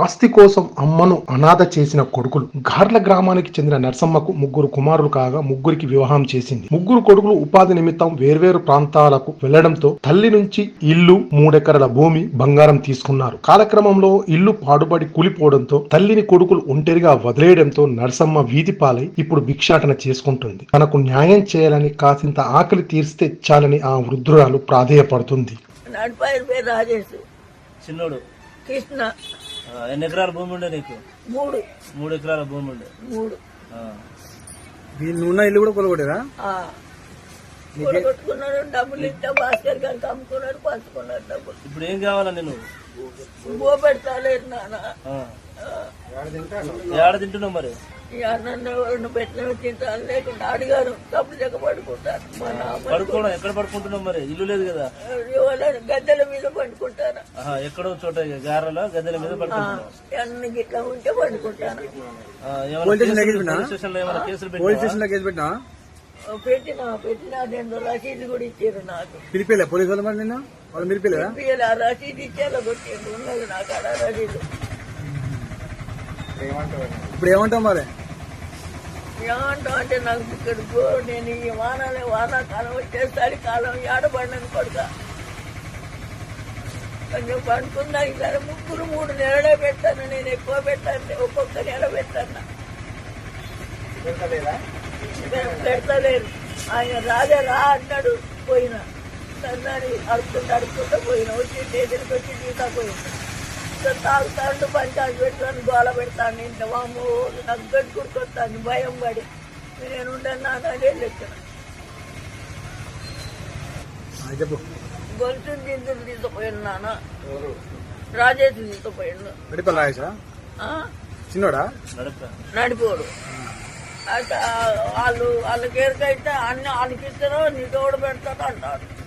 ఆస్తి కోసం అమ్మను అనాథ చేసిన కొడుకులు గార్ల గ్రామానికి చెందిన నర్సమ్మకు ముగ్గురు కుమారులు కాగా ముగ్గురికి వివాహం చేసింది. ముగ్గురు కొడుకులు ఉపాధి నిమిత్తం వేర్వేరు ప్రాంతాలకు వెళ్ళడంతో తల్లి నుంచి ఇల్లు మూడెకరాల భూమి బంగారం తీసుకున్నారు. కాలక్రమంలో ఇల్లు పాడుబడి కూలిపోవడంతో తల్లిని కొడుకులు ఒంటరిగా వదిలేయడంతో నర్సమ్మ వీధి పాలై ఇప్పుడు భిక్షాటన చేసుకుంటుంది. తనకు న్యాయం చేయాలని కాసింత ఆకలి తీర్స్తే చాలని ఆ వృద్ధురాలు ప్రాధేయపడుతుంది. చిన్నోడు. కృష్ణ. ఎన్ని ఎకరాల భూమి ఉండే నీకు? మూడు. మూడు ఎకరాల భూమి ఉండే. మూడు. ఆ. నువ్వున్న ఇల్లు కూడా కొలగొట్టేరా ఆ. కొట్టుకున్నాడు డబ్బులు ఇస్తే భాస్కర్ గారికి అమ్ముకున్నాడు పంచుకున్నాడు డబ్బులు. ఇప్పుడు ఏం కావాలా నేను నాన్న. ఆ. ఏడ తింటున్నావు మరి? ఈ అన్నం ఎవరిని పెట్టిన తింటాను లేకుండా అడిగారు డబ్బులు చెక్క పడుకుంటారు. పడుకోవడం ఎక్కడ పడుకుంటున్నావు మరి? ఇల్లు లేదు కదా. గద్దెల మీద పండుకుంటారు. ఎక్కడో చోట గారెలో గద్దెల మీద అన్ని గిట్లా ఉంటే పండుకుంటాను. పోలీస్ స్టేషన్లో కేసు పెట్టినా? పెట్టిన? పెట్టిన రెండు రసీదు కూడా ఇచ్చారు నాకు. పిలిపేలే పోలీసు వాళ్ళు మరి నిన్న? వాళ్ళు పిలిపేలేదా పిల్లలు ఆ రసీదు ఇచ్చేలా కొట్టిండు. ఉన్నది నాకు రసీదు. ఇప్పుడు ఏమంటావు మరి? ఏమంటావు అంటే నాకు ఇక్కడ నేను ఈ వానాలే వానాకాలం వచ్చేసరి కాలం ఏడబడినని కొడుక. కొంచెం పండుకున్నా సరే ముగ్గురు మూడు నెలలే పెట్టాను నేను ఎక్కువ పెట్టాను ఒక్కొక్క నెల పెట్టాను. పెడతలేరు ఆయన రాజా రా అన్నాడు పోయినా. సన్నాడు అడుక్కుంటూ అడుక్కుంటూ పోయినా. వచ్చి స్టేషన్కి వచ్చి తీసా పోయినా. సో తాగుతాడు పంచాయతీ పెట్టుకొని గోల పెడతాను ఇంత వాము నాకు గడ్డి కుడుకొస్తాను భయం పడి. నేను ఉండను అదే లెక్కన గొలుసు గింజలు తీసుకుపోయాను నాన్న. రాజేష్ తీసుకుపోయాను? చిన్నోడా. నడిపోడు. అయితే వాళ్ళు వాళ్ళకి ఎరకైతే అన్ని వాళ్ళకి ఇస్తారో నీ తోడు పెడతాడు అంటారు